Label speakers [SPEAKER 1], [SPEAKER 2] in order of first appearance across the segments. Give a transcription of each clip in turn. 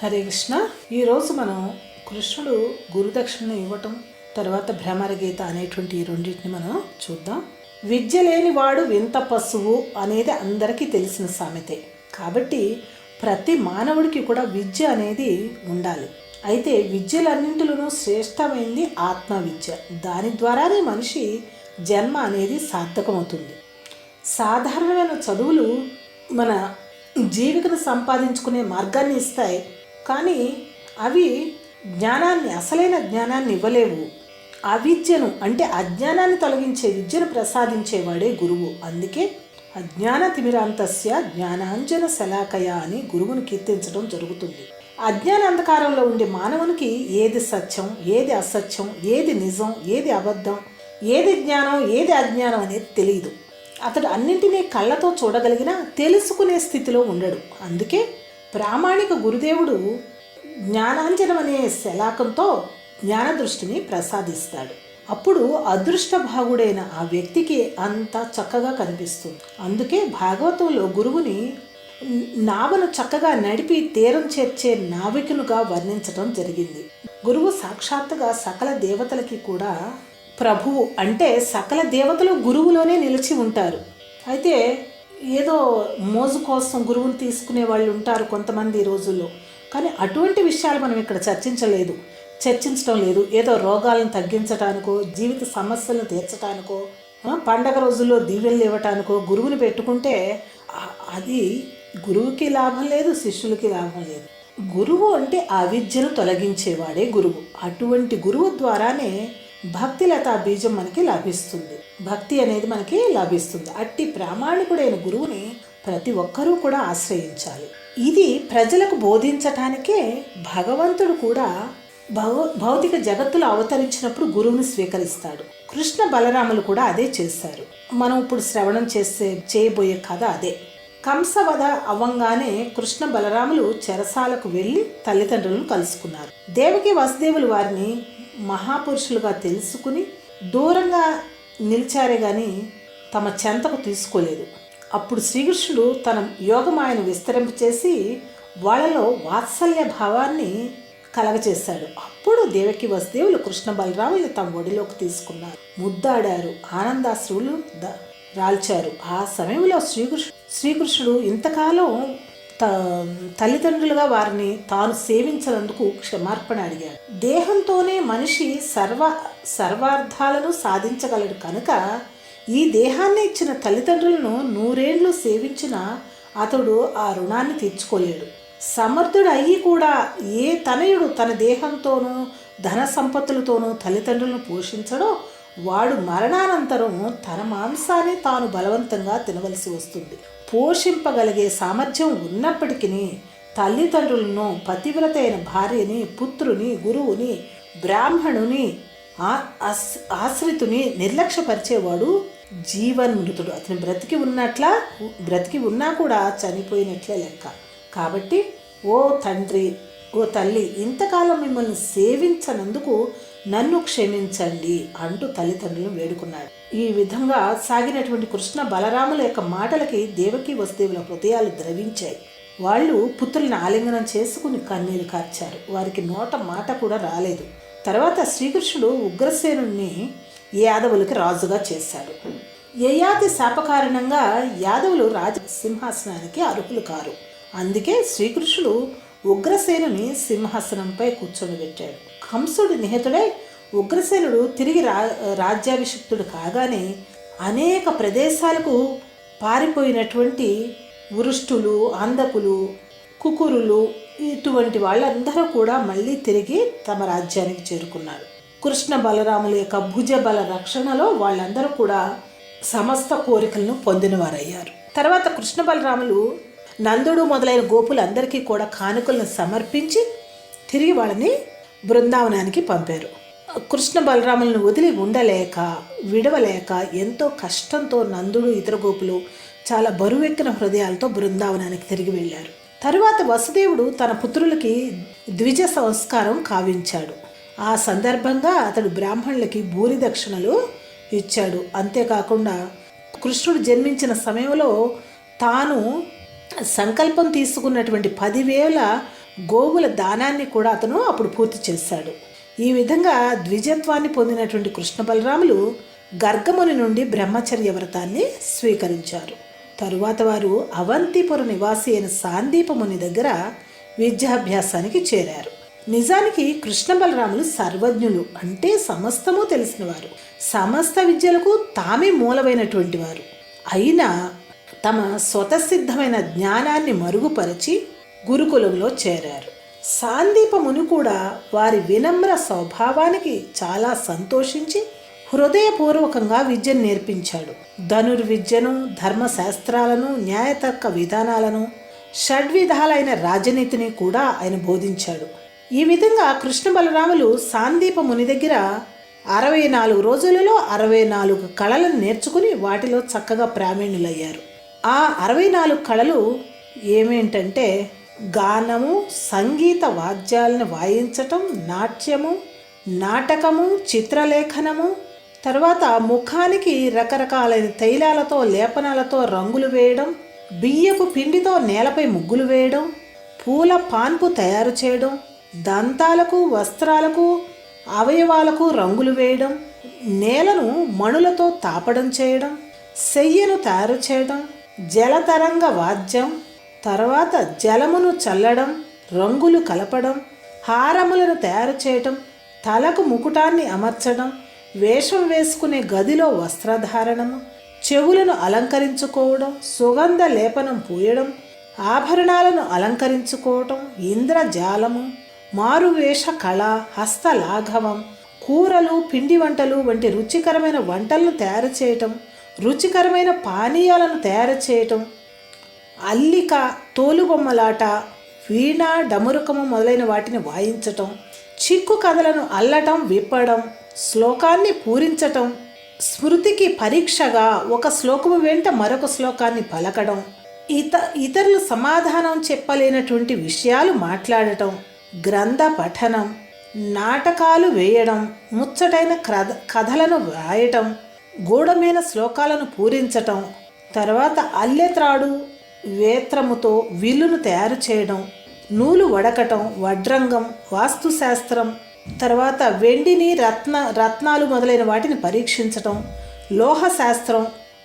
[SPEAKER 1] హరే కృష్ణ. ఈరోజు మనం కృష్ణుడు గురుదక్షిణ ఇవ్వటం తర్వాత భ్రమర గీత అనేటువంటి ఈ రెండింటిని మనం చూద్దాం. విద్య లేనివాడు వింత పశువు అనేది అందరికీ తెలిసిన సామెతే. కాబట్టి ప్రతి మానవుడికి కూడా విద్య అనేది ఉండాలి. అయితే విద్యలన్నింటిలోనూ శ్రేష్టమైంది ఆత్మ విద్య దాని ద్వారానే మనిషి జన్మ అనేది సార్థకమవుతుంది. సాధారణమైన చదువులు మన జీవికను సంపాదించుకునే మార్గాన్ని ఇస్తాయి. కానీ అవి జ్ఞానాన్ని అసలైన జ్ఞానాన్ని ఇవ్వలేవు. అవిద్యను అంటే అజ్ఞానాన్ని తొలగించే విద్యను ప్రసాదించేవాడే గురువు. అందుకే అజ్ఞాన తిమిరాంతస్య జ్ఞానాంజన శలాకయ అని గురువుని కీర్తించడం జరుగుతుంది. అజ్ఞాన అంధకారంలో ఉండే మానవునికి ఏది సత్యం ఏది అసత్యం ఏది నిజం ఏది అబద్ధం ఏది జ్ఞానం ఏది అజ్ఞానం అనేది తెలియదు అతడు అన్నింటినీ కళ్ళతో చూడగలిగినా తెలుసుకునే స్థితిలో ఉండడు. అందుకే ప్రామాణిక గురుదేవుడు జ్ఞానాంజనం అనే శలాకంతో జ్ఞాన దృష్టిని ప్రసాదిస్తాడు. అప్పుడు అదృష్ట భాగుడైన ఆ వ్యక్తికి అంత చక్కగా కనిపిస్తుంది. అందుకే భాగవతంలో గురువుని నావను చక్కగా నడిపి తీరం చేర్చే నావికునుగా వర్ణించడం జరిగింది. గురువు సాక్షాత్తుగా సకల దేవతలకి కూడా ప్రభువు అంటే సకల దేవతలు గురువులోనే నిలిచి ఉంటారు. అయితే ఏదో మోజు కోసం గురువుని తీసుకునే వాళ్ళు ఉంటారు కొంతమంది ఈ రోజుల్లో. కానీ అటువంటి విషయాలు మనం ఇక్కడ చర్చించలేదు. చర్చించడం లేదు. ఏదో రోగాలను తగ్గించడానికో జీవిత సమస్యలను తీర్చడానికో పండగ రోజుల్లో దీవెనలు ఇవ్వటానికో గురువుని పెట్టుకుంటే అది గురువుకి లాభం లేదు శిష్యులకి లాభం లేదు. గురువు అంటే ఆ విద్యను తొలగించేవాడే గురువు. అటువంటి గురువు ద్వారానే భక్తిలతా బీజం మనకి లభిస్తుంది. భక్తి అనేది మనకి లభిస్తుంది. అట్టి ప్రామాణికుడైన గురువుని ప్రతి ఒక్కరూ కూడా ఆశ్రయించాలి. ఇది ప్రజలకు బోధించటానికే భగవంతుడు కూడా భౌ భౌతిక జగత్తులో అవతరించినప్పుడు గురువుని స్వీకరిస్తాడు. కృష్ణ బలరాములు కూడా అదే చేశారు. మనం ఇప్పుడు శ్రవణం చేసే చేయబోయే కథ అదే. కంసవధ అవ్వంగానే కృష్ణ బలరాములు చెరసాలకు వెళ్ళి తల్లిదండ్రులను కలుసుకున్నారు. దేవకి వసుదేవులు వారిని మహాపురుషులుగా తెలుసుకుని దూరంగా నిలిచారే కానీ తమ చెంతకు తీసుకోలేదు. అప్పుడు శ్రీకృష్ణుడు తన యోగమాయను విస్తరింపచేసి వాళ్ళలో వాత్సల్య భావాన్ని కలగచేశాడు. అప్పుడు దేవకి వసుదేవులు కృష్ణ బలరాములు తమ ఒడిలోకి తీసుకున్నారు. ముద్దాడారు ఆనందాశ్రువులు రాల్చారు. ఆ సమయంలో శ్రీకృష్ణు శ్రీకృష్ణుడు ఇంతకాలం తల్లిదండ్రులుగా వారిని తాను సేవించినందుకు క్షమార్పణ అడిగాడు. దేహంతోనే మనిషి సర్వ సర్వార్థాలను సాధించగలడు కనుక ఈ దేహాన్ని ఇచ్చిన తల్లిదండ్రులను నూరేళ్ళు సేవించిన అతడు ఆ రుణాన్ని తీర్చుకోలేడు. సమర్థుడు అయ్యి కూడా ఏ తనయుడు తన దేహంతోనూ ధన సంపత్తులతోనూ తల్లిదండ్రులను పోషించడో వాడు మరణానంతరం తన మాంసాన్ని తాను బలవంతంగా తినవలసి వస్తుంది. పోషింపగలిగే సామర్థ్యం ఉన్నప్పటికీ తల్లిదండ్రులను పతివ్రత అయిన భార్యని పుత్రుని గురువుని బ్రాహ్మణుని ఆ- ఆశ్రితుని నిర్లక్ష్యపరిచేవాడు జీవన్మృతుడు. అతను బ్రతికి ఉన్నట్లా బ్రతికి ఉన్నా కూడా చనిపోయినట్లే లెక్క. కాబట్టి ఓ తండ్రి ఓ తల్లి ఇంతకాలం మిమ్మల్ని సేవించనందుకు నన్ను క్షమించండి అంటూ తల్లిదండ్రులను వేడుకున్నాడు. ఈ విధంగా సాగినటువంటి కృష్ణ బలరాముల యొక్క మాటలకి దేవకి వసుదేవుల హృదయాలు ద్రవించాయి. వాళ్ళు పుత్రులను ఆలింగనం చేసుకుని కన్నీరు కార్చారు. వారికి నోట మాట కూడా రాలేదు. తర్వాత శ్రీకృష్ణుడు ఉగ్రసేనుణ్ణి యాదవులకి రాజుగా చేశాడు. యయాతి శాప కారణంగా యాదవులు రాజ సింహాసనానికి అర్హులు కారు. అందుకే శ్రీకృష్ణుడు ఉగ్రసేనుని సింహాసనంపై కూర్చోబెట్టాడు కంసుడు నిహతుడై ఉగ్రసేనుడు తిరిగి రా రాజ్యాభిషిక్తుడు కాగానే అనేక ప్రదేశాలకు పారిపోయినటువంటి వృష్టులు అందకులు కుకురులు ఇటువంటి వాళ్ళందరూ కూడా మళ్ళీ తిరిగి తమ రాజ్యానికి చేరుకున్నారు. కృష్ణ బలరాముల యొక్క భుజ బల రక్షణలో వాళ్ళందరూ కూడా సమస్త కోరికలను పొందినవారయ్యారు. తర్వాత కృష్ణ బలరాములు నందుడు మొదలైన గోపులందరికీ కూడా కానుకలను సమర్పించి తిరిగి వాళ్ళని బృందావనానికి పంపారు. కృష్ణ బలరాములను వదిలి ఉండలేక విడవలేక ఎంతో కష్టంతో నందుడు ఇతర గోపులు చాలా బరువెక్కిన హృదయాలతో బృందావనానికి తిరిగి వెళ్ళారు. తరువాత వసుదేవుడు తన పుత్రులకి ద్విజ సంస్కారం కావించాడు. ఆ సందర్భంగా అతడు బ్రాహ్మణులకి భూరి దక్షిణలు ఇచ్చాడు. అంతేకాకుండా కృష్ణుడు జన్మించిన సమయంలో తాను సంకల్పం తీసుకున్నటువంటి పదివేల గోవుల దానాన్ని కూడా అతను అప్పుడు పూర్తి చేశాడు. ఈ విధంగా ద్విజత్వాన్ని పొందినటువంటి కృష్ణ బలరాములు గర్గముని నుండి బ్రహ్మచర్య వ్రతాన్ని స్వీకరించారు. తరువాత వారు అవంతిపుర నివాసి అయిన సాందీపముని దగ్గర విద్యాభ్యాసానికి చేరారు. నిజానికి కృష్ణ బలరాములు సర్వజ్ఞులు అంటే సమస్తము తెలిసినవారు. సమస్త విద్యలకు తామే మూలమైనటువంటి వారు. అయినా తమ స్వతసిద్ధమైన జ్ఞానాన్ని మరుగుపరిచి గురుకులంలో చేరారు. సాందీపముని కూడా వారి వినమ్ర స్వభావానికి చాలా సంతోషించి హృదయపూర్వకంగా విద్యను నేర్పించాడు. ధనుర్విద్యను ధర్మశాస్త్రాలను న్యాయతర్క విధానాలను షడ్విధాలైన రాజనీతిని కూడా ఆయన బోధించాడు. ఈ విధంగా కృష్ణ బలరాములు సాందీప ముని దగ్గర అరవై నాలుగు రోజులలో అరవై నాలుగు కళలను నేర్చుకుని వాటిలో చక్కగా ప్రావీణ్యులయ్యారు. ఆ అరవై నాలుగు కళలు ఏమేంటంటే గానము సంగీత వాద్యాలను వాయించటం నాట్యము నాటకము చిత్రలేఖనము తర్వాత ముఖానికి రకరకాలైన తైలాలతో లేపనాలతో రంగులు వేయడం బియ్యపు పిండితో నేలపై ముగ్గులు వేయడం పూల పాన్పు తయారు చేయడం దంతాలకు వస్త్రాలకు అవయవాలకు రంగులు వేయడం నేలను మణులతో తాపడం చేయడం సెయ్యను తయారు చేయడం జలతరంగ వాద్యం తర్వాత జలమును చల్లడం రంగులు కలపడం హారములను తయారు చేయటం తలకు ముకుటాన్ని అమర్చడం వేషం వేసుకునే గదిలో వస్త్రధారణము చెవులను అలంకరించుకోవడం సుగంధ లేపనం పూయడం ఆభరణాలను అలంకరించుకోవటం ఇంద్రజాలము మారువేష కళ హస్తలాఘవం కూరలు పిండి వంటలు వంటి రుచికరమైన వంటలను తయారు చేయటం రుచికరమైన పానీయాలను తయారు చేయటం అల్లిక తోలుబొమ్మలాట వీణ డమురుకము మొదలైన వాటిని వాయించటం చిక్కు కథలను అల్లటం విప్పడం శ్లోకాన్ని పూరించటం స్మృతికి పరీక్షగా ఒక శ్లోకము వెంట మరొక శ్లోకాన్ని పలకడం ఇత ఇతరులు సమాధానం చెప్పలేనటువంటి విషయాలు మాట్లాడటం గ్రంథ పఠనం నాటకాలు వేయడం ముచ్చటైన క్రద కథలను వ్రాయటం గూఢమైన శ్లోకాలను పూరించటం తర్వాత అల్లెత్రాడు వేత్రముతో విల్లును తయారు చేయడం నూలు వడకటం వడ్రంగం వాస్తుశాస్త్రం తర్వాత వెండిని రత్న రత్నాలు మొదలైన వాటిని పరీక్షించటం లోహ శాస్త్రం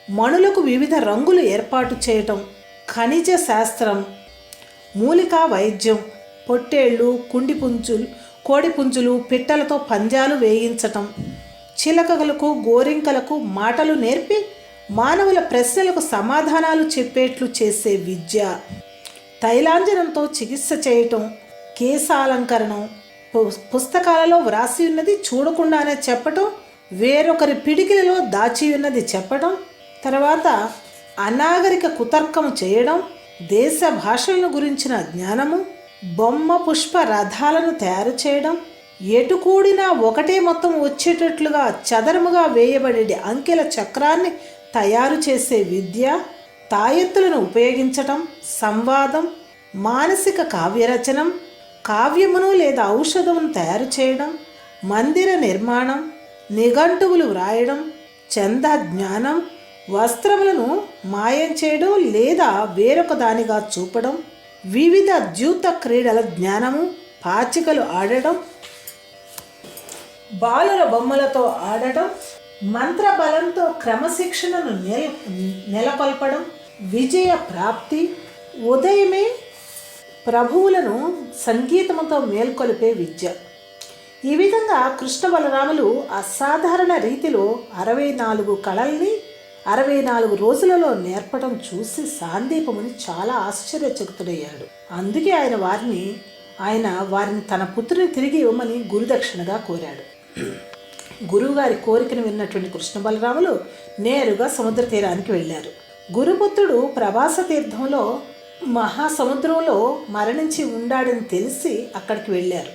[SPEAKER 1] మణులకు వివిధ రంగులు ఏర్పాటు చేయటం ఖనిజ శాస్త్రం మూలికా వైద్యం పొట్టేళ్ళు కుండి పుంజులు కోడి పుంజులు పిట్టలతో పంజాలు వేయించటం చిలకలకు గోరింకలకు మాటలు నేర్పి మానవుల ప్రశ్నలకు సమాధానాలు చెప్పేట్లు చేసే విద్య తైలాంజనంతో చికిత్స చేయటం కేశాలంకరణం పు- పుస్తకాలలో వ్రాసి ఉన్నది చూడకుండానే చెప్పటం వేరొకరి పిడికిలలో దాచి ఉన్నది చెప్పటం తర్వాత అనాగరిక కుతర్కము చేయడం దేశ భాషలను గురించిన జ్ఞానము బొమ్మ పుష్ప రథాలను తయారు చేయడం ఎటుకూడినా ఒకటే మొత్తం వచ్చేటట్లుగా చదరముగా వేయబడే అంకెల చక్రాన్ని తయారు చేసే విద్య తాయెత్తులను ఉపయోగించటం సంవాదం మానసిక కావ్యరచనం కావ్యమును లేదా ఔషధమును తయారు చేయడం మందిర నిర్మాణం నిఘంటువులు వ్రాయడం చంద జ్ఞానం వస్త్రములను మాయం చేయడం లేదా వేరొక దానిగా చూపడం వివిధ ద్యూత క్రీడల జ్ఞానము పాచికలు ఆడడం బాలుర బొమ్మలతో ఆడటం మంత్ర బలంతో క్రమశిక్షణను నెల నెలకొల్పడం విజయ ప్రాప్తి ఉదయమే ప్రభువులను సంగీతముతో మేల్కొలిపే విద్య. ఈ విధంగా కృష్ణ బలరాములు అసాధారణ రీతిలో అరవై నాలుగు కళల్ని అరవై నాలుగు రోజులలో నేర్పడం చూసి సాందీపముని చాలా ఆశ్చర్యచకితుడయ్యాడు. అందుకే ఆయన వారిని ఆయన వారిని తన పుత్రుని తిరిగి ఇవ్వమని గురుదక్షిణగా కోరాడు. గురువుగారి కోరికను విన్నటువంటి కృష్ణ బలరాములు నేరుగా సముద్ర తీరానికి వెళ్ళారు. గురుపుత్రుడు ప్రభాస తీర్థంలో మహాసముద్రంలో మరణించి ఉండాడని తెలిసి అక్కడికి వెళ్ళారు.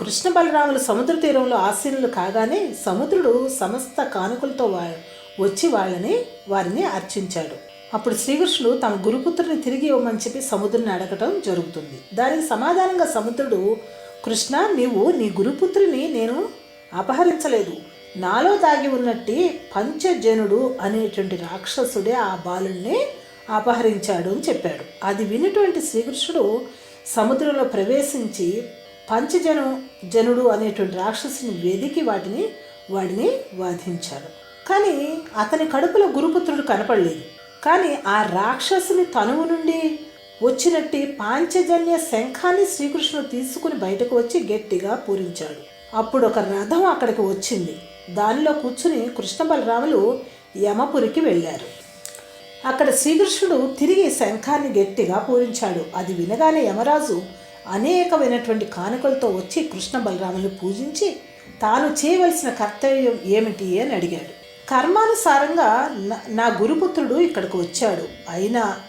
[SPEAKER 1] కృష్ణ బలరాములు సముద్ర తీరంలో ఆసీనులు కాగానే సముద్రుడు సమస్త కానుకలతో వా వచ్చి వాళ్ళని వారిని అర్చించాడు. అప్పుడు శ్రీకృష్ణుడు తమ గురుపుత్రుని తిరిగి ఇవ్వమని చెప్పి సముద్రుని అడగటం జరుగుతుంది. దానికి సమాధానంగా సముద్రుడు కృష్ణ నీవు నీ గురుపుత్రుని నేను అపహరించలేదు. నాలో దాగి ఉన్నట్టి పంచజనుడు అనేటువంటి రాక్షసుడే ఆ బాలుణ్ణి అపహరించాడు అని చెప్పాడు. అది వినటువంటి శ్రీకృష్ణుడు సముద్రంలో ప్రవేశించి పంచజను జనుడు అనేటువంటి రాక్షసుని వెదికి వాటిని వాడిని వాధించాడు. కానీ అతని కడుపులో గురుపుత్రుడు కనపడలేదు. కానీ ఆ రాక్షసుని తనువు నుండి వచ్చినట్టి పాంచజన్య శంఖాన్ని శ్రీకృష్ణుడు తీసుకుని బయటకు వచ్చి గట్టిగా పూరించాడు. అప్పుడు ఒక రథం అక్కడికి వచ్చింది. దానిలో కూర్చుని కృష్ణ బలరాములు యమపురికి వెళ్ళారు. అక్కడ శ్రీకృష్ణుడు తిరిగి శంఖాన్ని గట్టిగా పూరించాడు. అది వినగానే యమరాజు అనేకమైనటువంటి కానుకలతో వచ్చి కృష్ణ బలరాములు పూజించి తాను చేయవలసిన కర్తవ్యం ఏమిటి అని అడిగాడు. కర్మానుసారంగా నా- నా గురుపుత్రుడు ఇక్కడికి వచ్చాడు. అయినా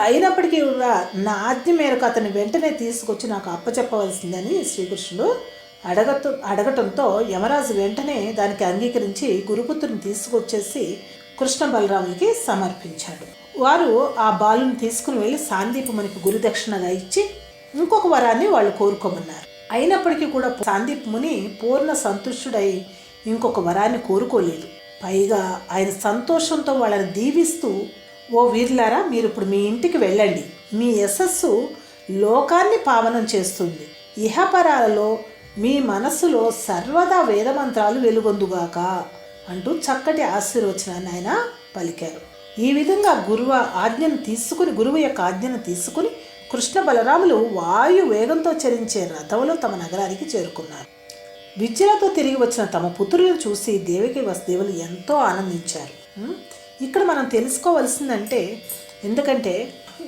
[SPEAKER 1] అయినప్పటికీ కూడా నా ఆజ్ఞ మేరకు అతను వెంటనే తీసుకొచ్చి నాకు అప్పచెప్పవలసిందని శ్రీకృష్ణుడు అడగట అడగటంతో యమరాజు వెంటనే దానికి అంగీకరించి గురుపుత్రుని తీసుకొచ్చేసి కృష్ణ బలరాములకి సమర్పించాడు. వారు ఆ బాలుని తీసుకుని వెళ్ళి సాందీపమునికి గురుదక్షిణగా ఇచ్చి ఇంకొక వరాన్ని వాళ్ళు కోరుకోమన్నారు. అయినప్పటికీ కూడా సాందీప్ ముని పూర్ణ సంతుష్టుడై ఇంకొక వరాన్ని కోరుకోలేదు. పైగా ఆయన సంతోషంతో వాళ్ళని దీవిస్తూ ఓ వీర్లారా మీరు ఇప్పుడు మీ ఇంటికి వెళ్ళండి. మీ యశస్సు లోకాన్ని పావనం చేస్తుంది. ఇహపరాలలో మీ మనస్సులో సర్వదా వేదమంత్రాలు వెలుగొందుగాక అంటూ చక్కటి ఆశీర్వచనాన్ని ఆయన పలికారు. ఈ విధంగా గురువు ఆజ్ఞను తీసుకుని గురువు యొక్క ఆజ్ఞను తీసుకుని కృష్ణ బలరాములు వాయు వేగంతో చరించే రథంలో తమ నగరానికి చేరుకున్నారు. విద్యలతో తిరిగి వచ్చిన తమ పుత్రులను చూసి దేవికి వసుదేవులు ఎంతో ఆనందించారు. ఇక్కడ మనం తెలుసుకోవలసిందంటే ఎందుకంటే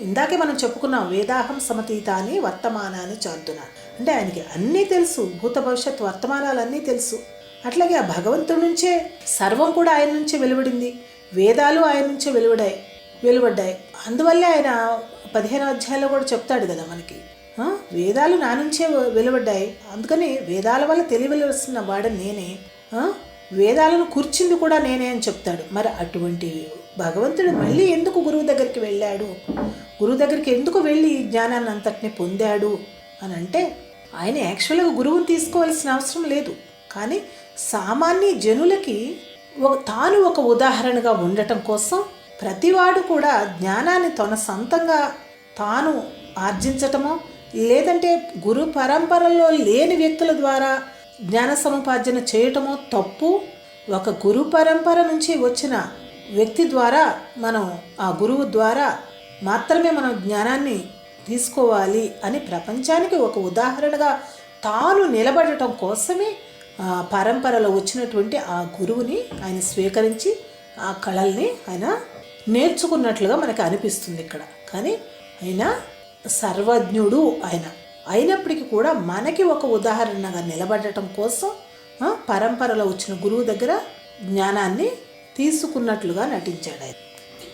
[SPEAKER 1] ఇందాకే మనం చెప్పుకున్నాం వేదాహం సమతీత అని వర్తమానాన్ని చదువుతున్నాను అంటే ఆయనకి అన్నీ తెలుసు భూత భవిష్యత్ వర్తమానాలన్నీ తెలుసు. అట్లాగే ఆ భగవంతుడి నుంచే సర్వం కూడా ఆయన నుంచే వెలువడింది. వేదాలు ఆయన నుంచే వెలువడాయి వెలువడ్డాయి. అందువల్లే ఆయన పదిహేను అధ్యాయంలో కూడా చెప్తాడు కదా మనకి. వేదాలు నా నుంచే వెలువడ్డాయి. అందుకని వేదాల వల్ల తెలియవలసిన వాడు నేనే. వేదాలను కూర్చింది కూడా నేనే అని చెప్తాడు. మరి అటువంటి భగవంతుడు మళ్ళీ ఎందుకు గురువు దగ్గరికి వెళ్ళాడు? గురువు దగ్గరికి ఎందుకు వెళ్ళి జ్ఞానాన్ని అంతటిని పొందాడు? అని అంటే ఆయన యాక్చువల్గా గురువుని తీసుకోవాల్సిన అవసరం లేదు. కానీ సామాన్య జనులకి ఒక తాను ఒక ఉదాహరణగా ఉండటం కోసం ప్రతివాడు కూడా జ్ఞానాన్ని తన సొంతంగా తాను ఆర్జించటమో లేదంటే గురు పరంపరలో లేని వ్యక్తుల ద్వారా జ్ఞాన సముపార్జన చేయటమో తప్పు ఒక గురు పరంపర నుంచి వచ్చిన వ్యక్తి ద్వారా మనం ఆ గురువు ద్వారా మాత్రమే మనం జ్ఞానాన్ని తీసుకోవాలి అని ప్రపంచానికి ఒక ఉదాహరణగా తాను నిలబడటం కోసమే ఆ పరంపరలో వచ్చినటువంటి ఆ గురువుని ఆయన స్వీకరించి ఆ కళల్ని ఆయన నేర్చుకున్నట్లుగా మనకు అనిపిస్తుంది ఇక్కడ. కానీ ఆయన సర్వజ్ఞుడు ఆయన. అయినప్పటికీ కూడా మనకి ఒక ఉదాహరణగా నిలబడటం కోసం పరంపరలో వచ్చిన గురువు దగ్గర జ్ఞానాన్ని తీసుకున్నట్లుగా నటించాడు ఆయన.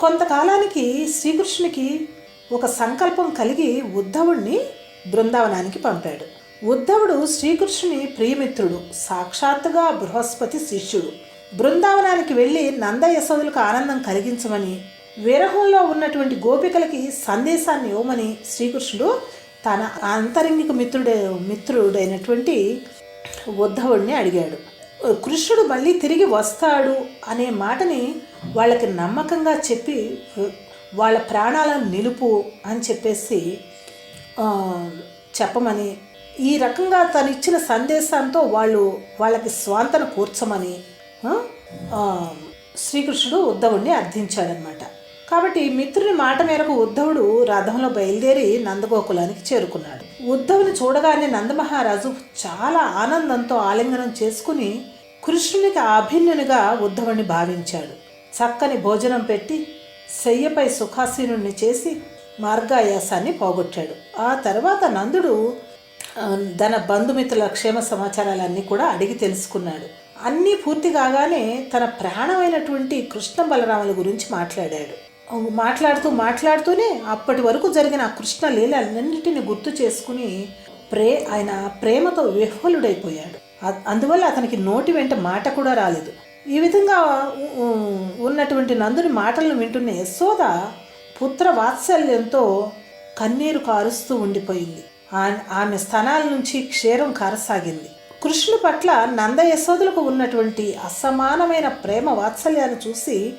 [SPEAKER 1] కొంతకాలానికి శ్రీకృష్ణునికి ఒక సంకల్పం కలిగి ఉద్ధవుణ్ణి బృందావనానికి పంపాడు. ఉద్ధవుడు శ్రీకృష్ణుని ప్రియమిత్రుడు సాక్షాత్తుగా బృహస్పతి శిష్యుడు. బృందావనానికి వెళ్ళి నంద యశోదులకు ఆనందం కలిగించమని విరహంలో ఉన్నటువంటి గోపికలకి సందేశాన్ని ఇవ్వమని శ్రీకృష్ణుడు తన అంతరంగిక మిత్రుడే మిత్రుడైనటువంటి ఉద్ధవుడిని అడిగాడు. కృష్ణుడు మళ్ళీ తిరిగి వస్తాడు అనే మాటని వాళ్ళకి నమ్మకంగా చెప్పి వాళ్ళ ప్రాణాలను నిలుపు అని చెప్పేసి చెప్పమని ఈ రకంగా తను ఇచ్చిన సందేశంతో వాళ్ళు వాళ్ళకి స్వాంతన కూర్చమని శ్రీకృష్ణుడు ఉద్ధవుణ్ణి అర్థించాడనమాట కాబట్టి మిత్రుని మాట మేరకు ఉద్ధవుడు రథంలో బయలుదేరి నందగోకులానికి చేరుకున్నాడు. ఉద్ధవుని చూడగానే నందమహారాజు చాలా ఆనందంతో ఆలింగనం చేసుకుని కృష్ణునికి అభిన్నునిగా ఉద్ధవుణ్ణి భావించాడు. చక్కని భోజనం పెట్టి శయ్యపై సుఖాసీనుణ్ణి చేసి మార్గాయాసాన్ని పోగొట్టాడు. ఆ తర్వాత నందుడు తన బంధుమిత్రుల క్షేమ సమాచారాలన్నీ కూడా అడిగి తెలుసుకున్నాడు. అన్నీ పూర్తి కాగానే తన ప్రాణమైనటువంటి కృష్ణ బలరాముల గురించి మాట్లాడాడు. మాట్లాడుతూ మాట్లాడుతూనే అప్పటి వరకు జరిగిన ఆ కృష్ణ లీలన్నింటిని గుర్తు చేసుకుని ప్రే ఆయన ప్రేమతో విహ్వలుడైపోయాడు. అందువల్ల అతనికి నోటి వెంట మాట కూడా రాలేదు. ఈ విధంగా ఉన్నటువంటి నందుని మాటలను వింటున్న యశోద పుత్ర వాత్సల్యంతో కన్నీరు కారుస్తూ ఉండిపోయింది. ఆ- ఆమె స్థనాల నుంచి క్షీరం కారసాగింది. కృష్ణు పట్ల నంద యశోదులకు ఉన్నటువంటి అసమానమైన ప్రేమ వాత్సల్యాన్ని చూసి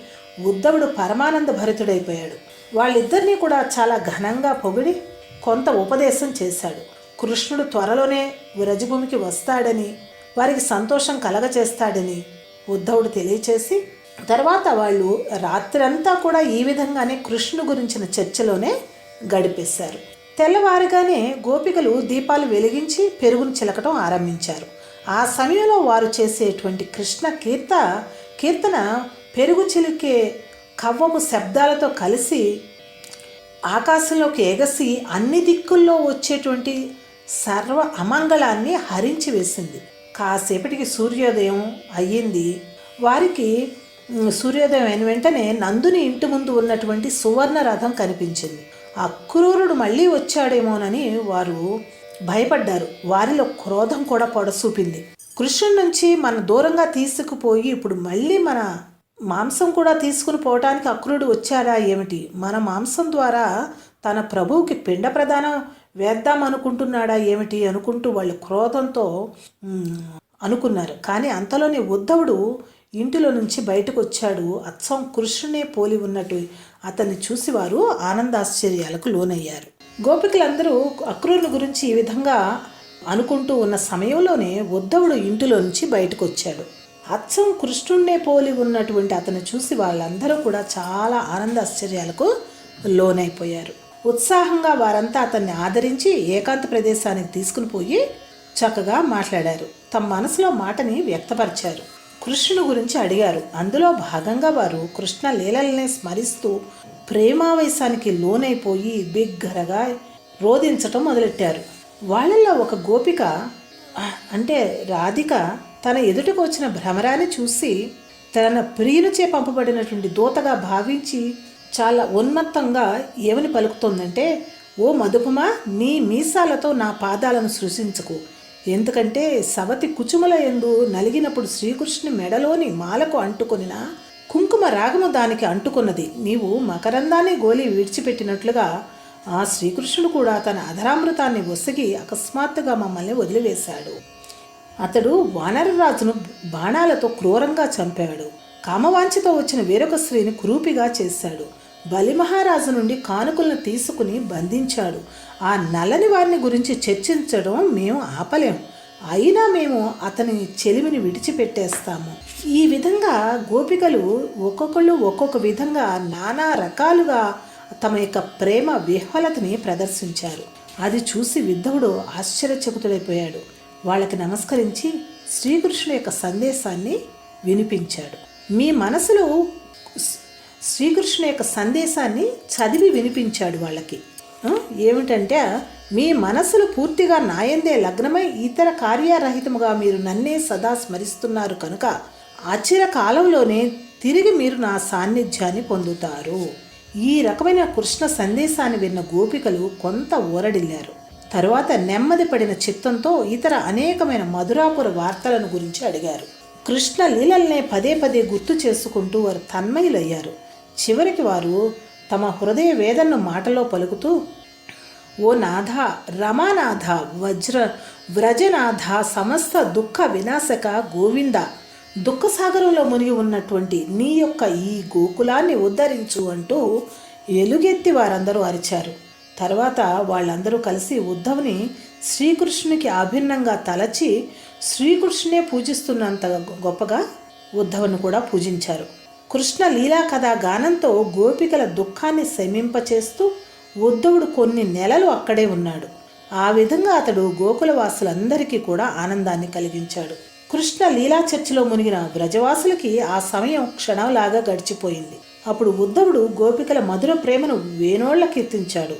[SPEAKER 1] ఉద్ధవుడు పరమానంద భరితుడైపోయాడు. వాళ్ళిద్దరినీ కూడా చాలా ఘనంగా పొగిడి కొంత ఉపదేశం చేశాడు. కృష్ణుడు త్వరలోనే వ్రజభూమికి వస్తాడని వారికి సంతోషం కలగచేస్తాడని ఉద్ధవుడు తెలియచేసి తర్వాత వాళ్ళు రాత్రంతా కూడా ఈ విధంగానే కృష్ణుడు గురించిన చర్చలోనే గడిపేశారు. తెల్లవారుగానే గోపికలు దీపాలు వెలిగించి పెరుగును చిలకటం ఆరంభించారు. ఆ సమయంలో వారు చేసేటువంటి కృష్ణ కీర్త కీర్తన పెరుగు చిలికే కవ్వము శబ్దాలతో కలిసి ఆకాశంలోకి ఎగసి అన్ని దిక్కుల్లో వచ్చేటువంటి సర్వ అమంగళాన్ని హరించి వేసింది. కాసేపటికి సూర్యోదయం అయ్యింది. వారికి సూర్యోదయం అయిన వెంటనే నందుని ఇంటి ముందు ఉన్నటువంటి సువర్ణ రథం కనిపించింది అక్రూరుడు మళ్ళీ వచ్చాడేమోనని వారు భయపడ్డారు. వారిలో క్రోధం కూడా పొడసూపింది. కృష్ణుడి నుంచి మన దూరంగా తీసుకుపోయి ఇప్పుడు మళ్ళీ మన మాంసం కూడా తీసుకుని పోవటానికి అక్రూరుడు వచ్చాడా ఏమిటి? మన మాంసం ద్వారా తన ప్రభువుకి పిండ ప్రదానం వేద్దాం అనుకుంటున్నాడా ఏమిటి అనుకుంటూ వాళ్ళు క్రోధంతో అనుకున్నారు. కానీ అంతలోనే ఉద్ధవుడు ఇంటిలో నుంచి బయటకు వచ్చాడు అచ్చం కృష్ణునే పోలి ఉన్నట్టు అతన్ని చూసి వారు ఆనందాశ్చర్యాలకు లోనయ్యారు. గోపికలందరూ అక్రూరుని గురించి ఈ విధంగా అనుకుంటూ ఉన్న సమయంలోనే ఉద్ధవుడు ఇంటిలో నుంచి బయటకు వచ్చాడు అచ్చం కృష్ణుణ్ణే పోలి ఉన్నటువంటి అతను చూసి వాళ్ళందరూ కూడా చాలా ఆనందాశ్చర్యాలకు లోనైపోయారు. ఉత్సాహంగా వారంతా అతన్ని ఆదరించి ఏకాంత ప్రదేశానికి తీసుకుని పోయి చక్కగా మాట్లాడారు. తమ మనసులో మాటని వ్యక్తపరిచారు. కృష్ణుడు గురించి అడిగారు. అందులో భాగంగా వారు కృష్ణ లీలల్ని స్మరిస్తూ ప్రేమావేశానికి లోనైపోయి బిగ్గరగా రోధించటం మొదలెట్టారు. వాళ్ళల్లో ఒక గోపిక అంటే రాధిక తన ఎదుటకు వచ్చిన భ్రమరాన్ని చూసి తన ప్రియునిచే పంపబడినటువంటి దూతగా భావించి చాలా ఉన్మత్తంగా ఏమని పలుకుతోందంటే ఓ మధుపమా నీ మీసాలతో నా పాదాలను సృశించకు ఎందుకంటే సవతి కుచుమల ఎందు నలిగినప్పుడు శ్రీకృష్ణుని మెడలోని మాలకు అంటుకొనిన కుంకుమ రాగము దానికి అంటుకున్నది. నీవు మకరందాన్ని గోలి విడిచిపెట్టినట్లుగా ఆ శ్రీకృష్ణుడు కూడా తన అధరామృతాన్ని ఒసగి అకస్మాత్తుగా మమ్మల్ని వదిలివేశాడు. అతడు వానరరాజును బాణాలతో క్రూరంగా చంపాడు. కామవాంఛతో వచ్చిన వేరొక స్త్రీని కురూపిగా చేశాడు. బలిమహారాజు నుండి కానుకలను తీసుకుని బంధించాడు. ఆ నల్లని వారిని గురించి చర్చించడం మేము ఆపలేం. అయినా మేము అతని చెలిమిని విడిచిపెట్టేస్తాము. ఈ విధంగా గోపికలు ఒక్కొక్కళ్ళు ఒక్కొక్క విధంగా నానా రకాలుగా తమ యొక్క ప్రేమ విహ్వలతని ప్రదర్శించారు. అది చూసి విద్ధవుడు ఆశ్చర్యచకుతుడైపోయాడు. వాళ్ళకి నమస్కరించి శ్రీకృష్ణుడు యొక్క సందేశాన్ని వినిపించాడు. మీ మనసులో శ్రీకృష్ణుని యొక్క సందేశాన్ని చదివి వినిపించాడు వాళ్ళకి. ఏమిటంటే మీ మనసులు పూర్తిగా నాయందే లగ్నమై ఇతర కార్యరహితముగా మీరు నన్నే సదా స్మరిస్తున్నారు కనుక ఆశ్చర్య కాలంలోనే తిరిగి మీరు నా సాన్నిధ్యాన్ని పొందుతారు. ఈ రకమైన కృష్ణ సందేశాన్ని విన్న గోపికలు కొంత ఊరడిల్లారు. తరువాత నెమ్మది పడిన చిత్తంతో ఇతర అనేకమైన మధురాపుర వార్తలను గురించి అడిగారు. కృష్ణ లీలల్నే పదే పదే గుర్తు చేసుకుంటూ వారు తన్మయులయ్యారు. చివరికి వారు తమ హృదయ వేదనను మాటలో పలుకుతూ ఓ నాథ రమానాథ వజ్ర వ్రజనాథ సమస్త దుఃఖ వినాశక గోవింద దుఃఖసాగరంలో మునిగి ఉన్నటువంటి నీ యొక్క ఈ గోకులాన్ని ఉద్ధరించు అంటూ ఎలుగెత్తి వారందరూ అరిచారు. తర్వాత వాళ్ళందరూ కలిసి ఉద్ధవ్ని శ్రీకృష్ణునికి అభిన్నంగా తలచి శ్రీకృష్ణునే పూజిస్తున్నంత గొప్పగా ఉద్ధవ్ను కూడా పూజించారు. కృష్ణ లీలా కథా గానంతో గోపికల దుఃఖాన్ని శమింపచేస్తూ ఉద్ధవుడు కొన్ని నెలలు అక్కడే ఉన్నాడు. ఆ విధంగా అతడు గోకుల వాసులందరికీ కూడా ఆనందాన్ని కలిగించాడు. కృష్ణ లీలా చర్చిలో మునిగిన వ్రజవాసులకి ఆ సమయం క్షణంలాగా గడిచిపోయింది. అప్పుడు ఉద్ధవుడు గోపికల మధుర ప్రేమను వేణోళ్ళ కీర్తించాడు.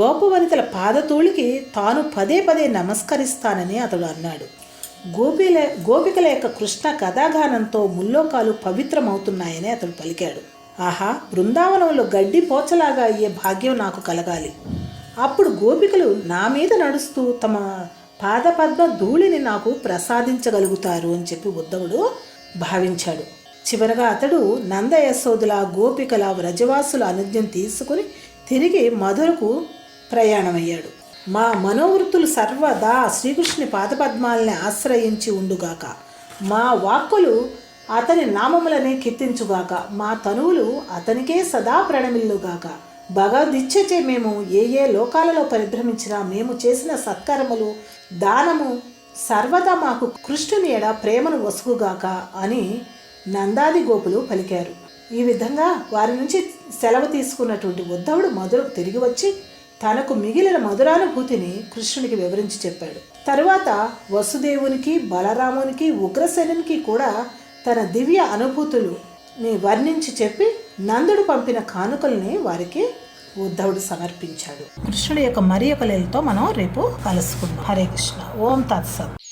[SPEAKER 1] గోపవనితల పాదతూళికి తాను పదే పదే నమస్కరిస్తానని అతడు అన్నాడు. గోపిల గోపికల యొక్క కృష్ణ కథాగానంతో ముల్లోకాలు పవిత్రమవుతున్నాయని అతడు పలికాడు. ఆహా బృందావనంలో గడ్డి పోచలాగా అయ్యే భాగ్యం నాకు కలగాలి. అప్పుడు గోపికలు నా మీద నడుస్తూ తమ పాదపద్మ ధూళిని నాకు ప్రసాదించగలుగుతారు అని చెప్పి ఉద్ధవుడు భావించాడు. చివరగా అతడు నంద యశోదుల గోపికల వ్రజవాసుల అనుజ్ఞం తీసుకుని తిరిగి మధురకు ప్రయాణమయ్యాడు. మా మనోవృత్తులు సర్వదా శ్రీకృష్ణుని పాదపద్మాలని ఆశ్రయించి ఉండుగాక. మా వాక్కులు అతని నామములనే కీర్తించుగాక. మా తనువులు అతనికే సదా ప్రణమిల్లుగాక. భగవదిచ్చచే మేము ఏ ఏ లోకాలలో పరిభ్రమించినా మేము చేసిన సత్కర్మలు దానము సర్వదా మాకు కృష్ణుని ఎడ ప్రేమను వసుగుగాక అని నందాది గోపులు పలికారు. ఈ విధంగా వారి నుంచి సెలవు తీసుకున్నటువంటి ఉద్ధవుడు మధురకు తిరిగి వచ్చి తనకు మిగిలిన మధురానుభూతిని కృష్ణునికి వివరించి చెప్పాడు. తరువాత వసుదేవునికి బలరామునికి ఉగ్రసేనునికి కూడా తన దివ్య అనుభూతులు ని వర్ణించి చెప్పి నందుడు పంపిన కానుకల్ని వారికి ఉద్ధవుడు సమర్పించాడు. కృష్ణుడి యొక్క మరి ఒక లీలతో మనం రేపు కలుసుకుందాం. హరే కృష్ణ. ఓం తత్సత్.